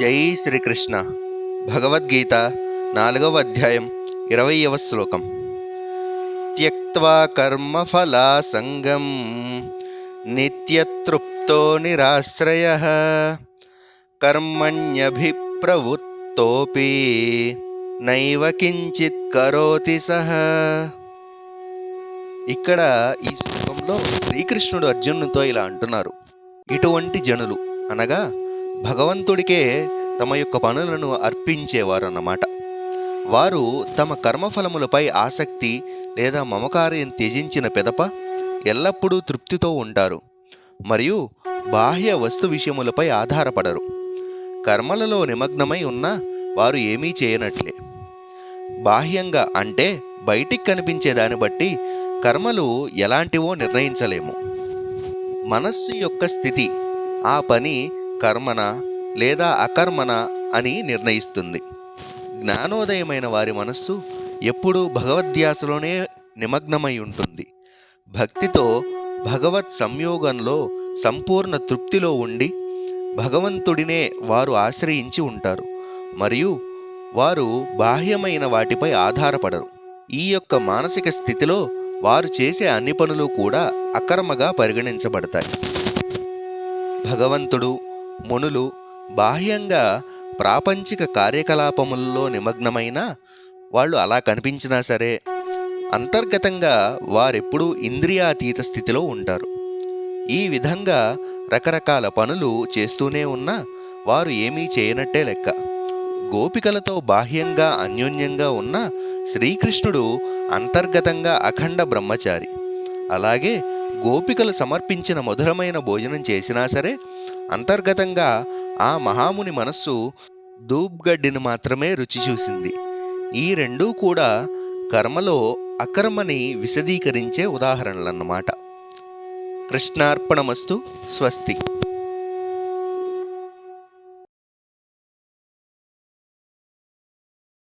జై శ్రీకృష్ణ. భగవద్గీత నాలుగవ అధ్యాయం ఇరవయవ శ్లోకం. త్యక్వా కర్మఫలాసంగం నిత్యతృప్తో నిరాశ్రయ కర్మణ్యభిప్రవృత్తోపి నైవ కించిత్ కరోతి సహ ఇక్కడ ఈ శ్లోకంలో శ్రీకృష్ణుడు అర్జునునితో ఇలా అంటున్నారు. ఇటువంటి జనులు అనగా భగవంతుడికే తమ యొక్క పనులను అర్పించేవారు అన్నమాట వారు తమ కర్మఫలములపై ఆసక్తి లేదా మమకార్యం త్యజించిన పెదప ఎల్లప్పుడూ తృప్తితో ఉంటారు మరియు బాహ్య వస్తు విషయములపై ఆధారపడరు. కర్మలలో నిమగ్నమై ఉన్న వారు ఏమీ చేయనట్లే. బాహ్యంగా అంటే బయటికి కనిపించే దాన్ని బట్టి కర్మలు ఎలాంటివో నిర్ణయించలేము. మనస్సు యొక్క స్థితి ఆ పని కర్మన లేదా అకర్మన అని నిర్ణయిస్తుంది. జ్ఞానోదయమైన వారి మనస్సు ఎప్పుడూ భగవద్ధ్యాసలోనే నిమగ్నమై ఉంటుంది. భక్తితో భగవత్ సంయోగంలో సంపూర్ణ తృప్తిలో ఉండి భగవంతుడినే వారు ఆశ్రయించి ఉంటారు. మరియు వారు బాహ్యమైన వాటిపై ఆధారపడరు. ఈ యొక్క మానసిక స్థితిలో వారు చేసే అన్ని పనులు కూడా అకర్మగా పరిగణించబడతాయి. భగవంతుడు మునులు బాహ్యంగా ప్రాపంచిక కార్యకలాపముల్లో నిమగ్నమైన వాళ్ళు అలా కనిపించినా సరే అంతర్గతంగా వారెప్పుడూ ఇంద్రియాతీత స్థితిలో ఉంటారు. ఈ విధంగా రకరకాల పనులు చేస్తూనే ఉన్నా వారు ఏమీ చేయనట్టే లెక్క. గోపికలతో బాహ్యంగా అన్యోన్యంగా ఉన్న శ్రీకృష్ణుడు అంతర్గతంగా అఖండ బ్రహ్మచారి. అలాగే గోపికలు సమర్పించిన మధురమైన భోజనం చేసినా సరే అంతర్గతంగా ఆ మహాముని మనస్సు ధూప్గడ్డిని మాత్రమే రుచి చూసింది. ఈ రెండూ కూడా కర్మలో అకర్మని విశదీకరించే ఉదాహరణలన్నమాట. కృష్ణార్పణమస్తు స్వస్తి.